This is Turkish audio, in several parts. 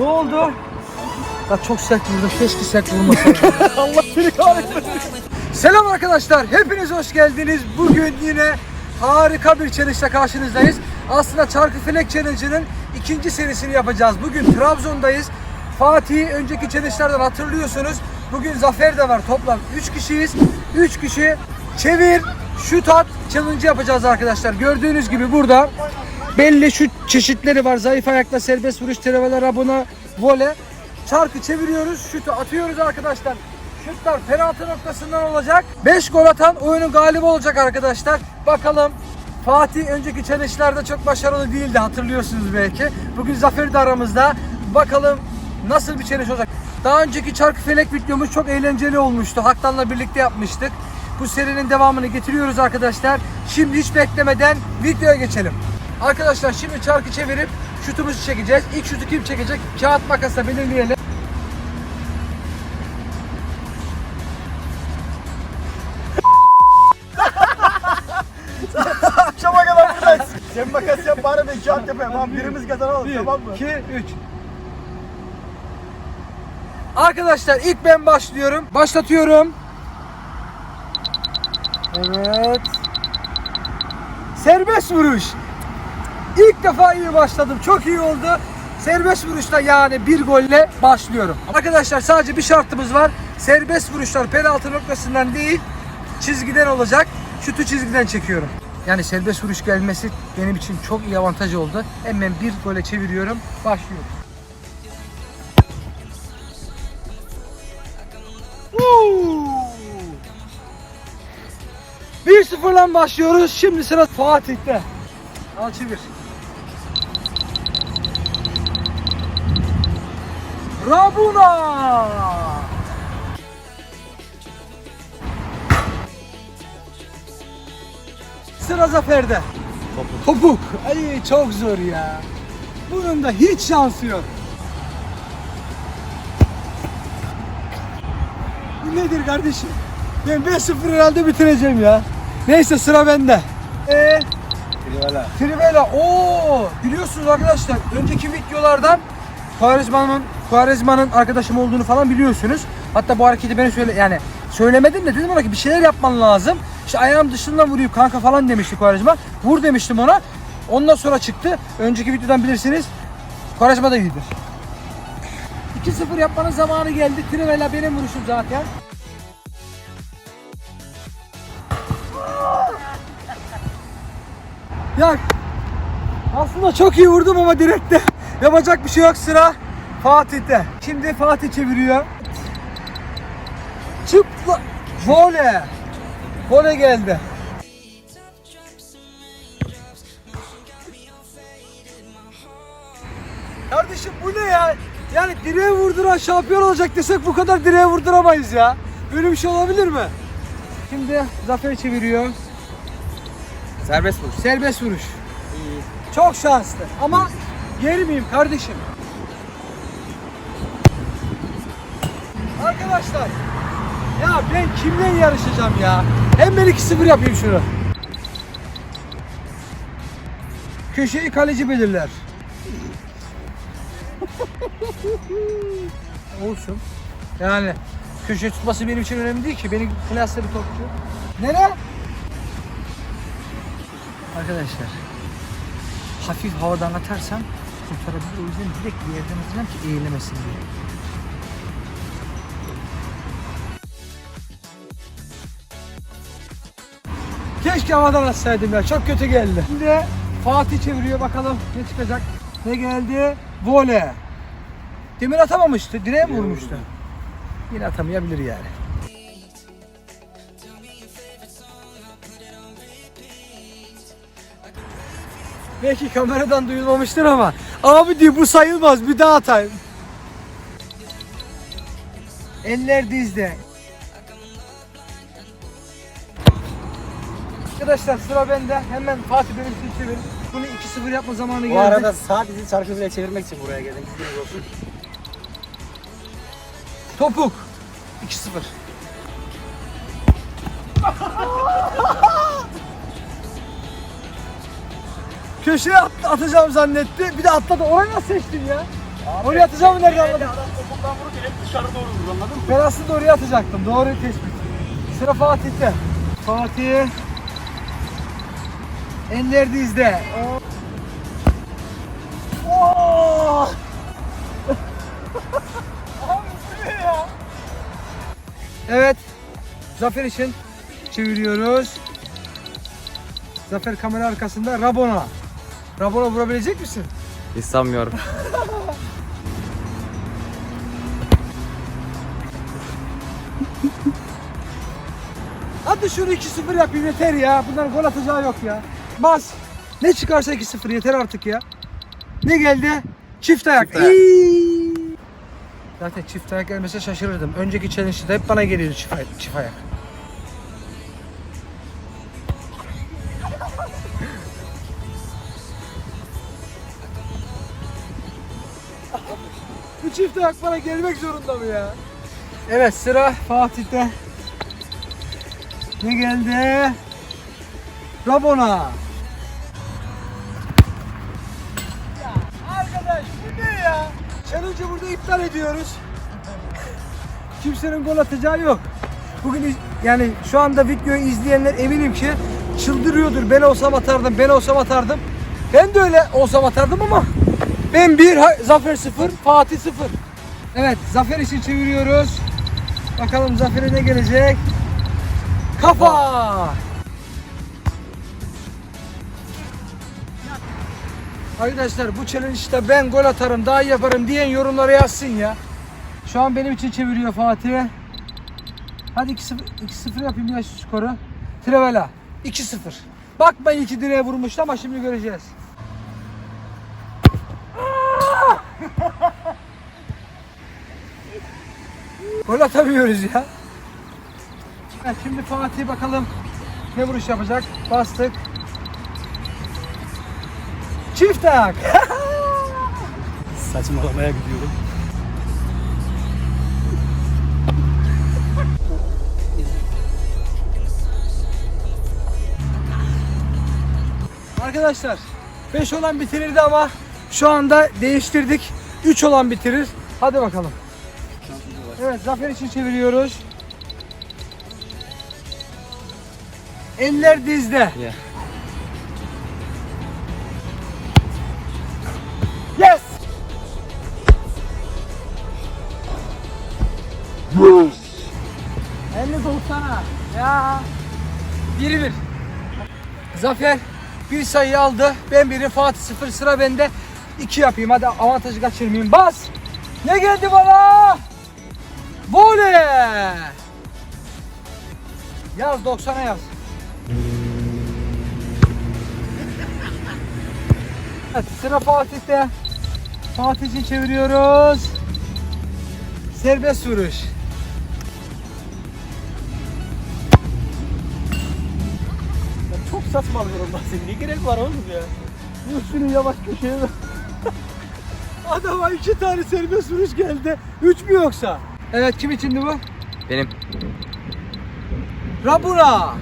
Ne oldu? Ya çok sert vurdum. Keşke sert vurmasaydım. Allah seni kahretmesin. Selam arkadaşlar. Hepiniz hoş geldiniz. Bugün yine harika bir challenge karşınızdayız. Aslında Çarkıfelek Challenge'ının ikinci serisini yapacağız. Bugün Trabzon'dayız. Fatih önceki challenge'lardan hatırlıyorsunuz. Bugün Zafer de var. Toplam 3 kişiyiz. 3 kişi çevir, şut at challenge yapacağız arkadaşlar. Gördüğünüz gibi burada belli şut çeşitleri var. Zayıf ayakla serbest vuruş, treveler, abona, vole. Çarkı çeviriyoruz, şutu atıyoruz arkadaşlar. Şutlar penaltı noktasından olacak. 5 gol atan oyunun galibi olacak arkadaşlar. Bakalım Fatih önceki challenge'larda çok başarılı değildi hatırlıyorsunuz belki. Bugün Zafer de aramızda. Bakalım nasıl bir challenge olacak. Daha önceki çarkı felek videomuz çok eğlenceli olmuştu. Haktan'la birlikte yapmıştık. Bu serinin devamını getiriyoruz arkadaşlar. Şimdi hiç beklemeden videoya geçelim. Arkadaşlar şimdi çarkı çevirip şutumuzu çekeceğiz. İlk şutu kim çekecek? Kağıt makasla belirleyelim. Akşama kadar buradayız. Sen makas yap bari ben kağıt yapayım. Tamam birimiz kazanalım tamam mı? 2, 3. Arkadaşlar ilk ben başlıyorum. Başlatıyorum. Evet. Serbest vuruş. İlk defa iyi başladım. Çok iyi oldu. Serbest vuruşta yani bir golle başlıyorum. Arkadaşlar sadece bir şartımız var. Serbest vuruşlar penaltı noktasından değil çizgiden olacak. Şutu çizgiden çekiyorum. Yani serbest vuruş gelmesi benim için çok iyi avantaj oldu. Hemen bir gole çeviriyorum. Başlıyorum. Bir sıfırlan başlıyoruz. Şimdi sıra Fatih'te. Al çevir. Rabuna. Sıra Zafer'de. Topuk. Topuk. Ay çok zor ya. Bunun da hiç şansı yok. Bu nedir kardeşim? Ben 5-0 herhalde bitireceğim ya. Neyse sıra bende. Eee Valla. Trivela. Oo! Biliyorsunuz arkadaşlar önceki videolardan Kuvarizma'nın Kuvarizma'nın arkadaşım olduğunu falan biliyorsunuz. Hatta bu hareketi beni söyle yani söylemedim de dedim ona ki bir şeyler yapman lazım. İşte ayağım dışından vuruyor kanka falan demişti Kuvarizma. Vur demiştim ona. Ondan sonra çıktı. Önceki videodan bilirsiniz. Kuvarizma da iyidir. 2-0 yapmanın zamanı geldi. Trivela benim vuruşum zaten. Ya aslında çok iyi vurdum ama direkte. Yapacak bir şey yok sıra Fatih'te. Şimdi Fatih çeviriyor. Çıpla. Vole. Vole geldi. Kardeşim bu ne ya? Yani direğe vurduran şampiyon olacak desek bu kadar direğe vurduramayız ya. Böyle bir şey olabilir mi? Şimdi Zafer çeviriyor. Serbest vuruş. Serbest vuruş. Çok şanslı ama yermeyeyim kardeşim. Arkadaşlar ya ben kimle yarışacağım ya? Hemen 2-0 yapayım şunu. Köşeyi kaleci belirler. Olsun. Yani köşe tutması benim için önemli değil ki. Benim klaslı bir topçu. Nere? Arkadaşlar hafif havadan atarsam kurtarabilir. O yüzden direkt bir yerden atacağım ki eğilemesin diye. Keşke havadan atsaydım ya. Çok kötü geldi. Şimdi Fatih çeviriyor bakalım ne çıkacak. Ne geldi? Vole. Demir atamamıştı. Direğe mi vurmuştu? Yine atamayabilir yani. Belki kameradan duyulmamıştır ama abi diyor bu sayılmaz bir daha atayım. Eller dizde. Arkadaşlar sıra bende. Hemen Fatih benim için çevir. Bunu 2-0 yapma zamanı geldi. Bu arada sadece çarkıyla çevirmek için buraya geldim. Bilginiz olsun. Topuk. 2-0. Köşeye at- atacağım zannetti. Bir de atladı. Orayı nasıl seçtin ya? Oraya atacağım mı nereden anladın? Adam topuktan vurur direkt dışarı doğru vurur anladın mı? Ben aslında oraya atacaktım. Doğru tespit. Sıra Fatih'te. Fatih. Eller dizde. Oo! Abi bu ne ya? Evet. Zafer için çeviriyoruz. Zafer kamera arkasında Rabona. Rabona vurabilecek misin? Hiç sanmıyorum. Hadi şunu 2-0 yapayım yeter ya. Bunların gol atacağı yok ya. Bas. Ne çıkarsa 2-0 yeter artık ya. Ne geldi? Çift ayak. Çift ayak. Zaten çift ayak gelmese şaşırırdım. Önceki challenge'da hep bana geliyordu çift ayak. Çift ayak. Bu çift ayak bana gelmek zorunda mı ya? Evet sıra Fatih'te. Ne geldi? Rabona. Arkadaş bu ne ya? Challenge'ı burada iptal ediyoruz. Kimsenin gol atacağı yok. Bugün yani şu anda videoyu izleyenler eminim ki çıldırıyordur. Ben olsam atardım, ben olsam atardım. Ben de öyle olsam atardım ama ben bir, Zafer sıfır, Fatih sıfır. Evet, Zafer için çeviriyoruz. Bakalım Zafer'e ne gelecek? Kafa! Arkadaşlar bu challenge'da ben gol atarım, daha iyi yaparım diyen yorumlara yazsın ya. Şu an benim için çeviriyor Fatih. Hadi 2-0 2-0 yapayım ya şu skoru. Trevela 2-0. Bakmayın iki direğe vurmuştu ama şimdi göreceğiz. Gol atamıyoruz ya. Şimdi Fatih bakalım ne vuruş yapacak. Bastık. Çift ayak. Saçmalamaya gidiyorum. Arkadaşlar 5 olan bitirirdi ama şu anda değiştirdik. 3 olan bitirir. Hadi bakalım. Evet zafer için çeviriyoruz. Eller dizde. Yeah. Ya. Biri bir. Zafer bir sayı aldı. Ben biri Fatih sıfır sıra bende. İki yapayım hadi avantajı kaçırmayayım. Bas. Ne geldi bana? Voley. Yaz 90'a yaz. Evet, sıra Fatih'te. Fatih için çeviriyoruz. Serbest vuruş. Çok saçmalıyorum ben seni. Ne gerek var oğlum ya? Üstünü yavaş köşeye ver. Adama iki tane serbest vuruş geldi. Üç mü yoksa? Evet kim içindi bu? Benim. Rabura.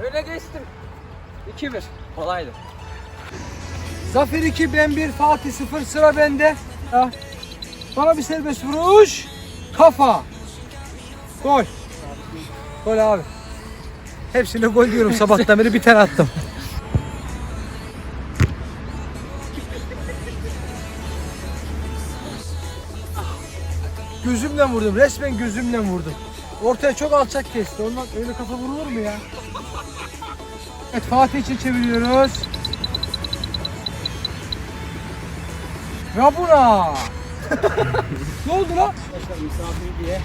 Öne geçtim. 2-1. Kolaydı. Zafer 2, ben 1, Fatih 0, sıra bende. Bana bir serbest vuruş. Kafa. Gol. Gol abi. Hepsine gol diyorum sabahtan beri bir tane attım. Gözümle vurdum. Resmen gözümle vurdum. Ortaya çok alçak kesti. Ondan öyle kafa vurulur mu ya? Evet Fatih için çeviriyoruz. Rabuna. ne oldu lan? Arkadaşlar misafir diye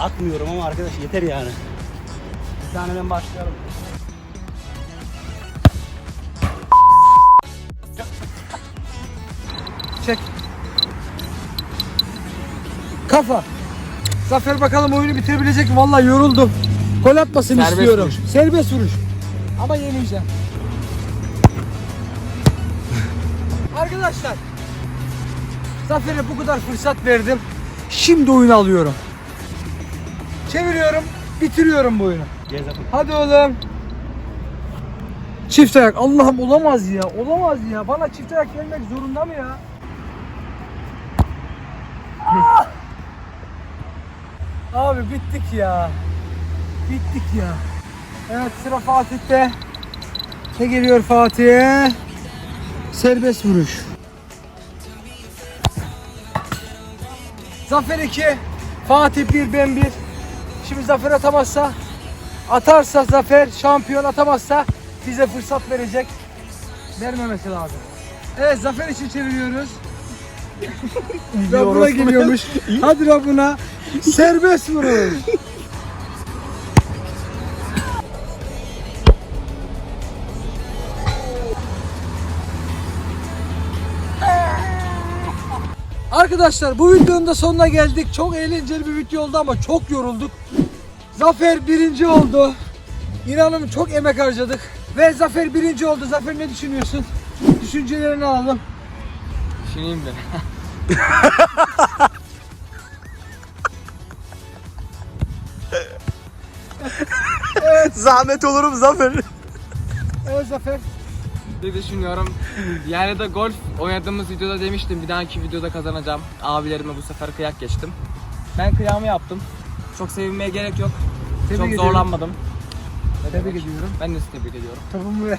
atmıyorum ama arkadaş yeter yani. Bir tane ben başlayalım. Çek. Kafa. Zafer bakalım oyunu bitirebilecek mi? Vallahi yoruldum. Gol atmasını Serbest istiyorum. vuruş. Serbest vuruş. Ama yeneceğim. Arkadaşlar. Zafer'e bu kadar fırsat verdim. Şimdi oyunu alıyorum. Çeviriyorum. Bitiriyorum bu oyunu. Hadi oğlum. Çift ayak. Allah'ım olamaz ya. Olamaz ya. Bana çift ayak gelmek zorunda mı ya? Ah! Abi bittik ya. Bittik ya. Evet sıra Fatih'te. Ne geliyor Fatih'e? Serbest vuruş. Zafer 2. Fatih 1 ben 1. Şimdi Zafer atamazsa atarsa Zafer şampiyon atamazsa bize fırsat verecek. Vermemesi lazım. Evet Zafer için çeviriyoruz. Rabbuna geliyormuş. Hadi Rabbuna. Serbest vuruş. Arkadaşlar bu videonun da sonuna geldik. Çok eğlenceli bir video oldu ama çok yorulduk. Zafer birinci oldu. İnanın çok emek harcadık. Ve Zafer birinci oldu. Zafer ne düşünüyorsun? Düşüncelerini alalım. Düşüneyim de. Zahmet olurum Zafer. Evet Zafer. Bir düşünüyorum. Yani de golf oynadığımız videoda demiştim bir dahaki videoda kazanacağım. Abilerime bu sefer kıyak geçtim. Ben kıyamı yaptım. Çok sevinmeye gerek yok. Tebrik Çok ediyorum. zorlanmadım. Ne Tebrik demek? ediyorum. Ben de sizi tebrik ediyorum. Topumu ver.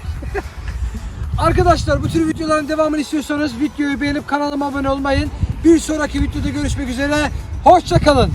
Arkadaşlar bu tür videoların devamını istiyorsanız videoyu beğenip kanalıma abone olmayın. Bir sonraki videoda görüşmek üzere. Hoşçakalın.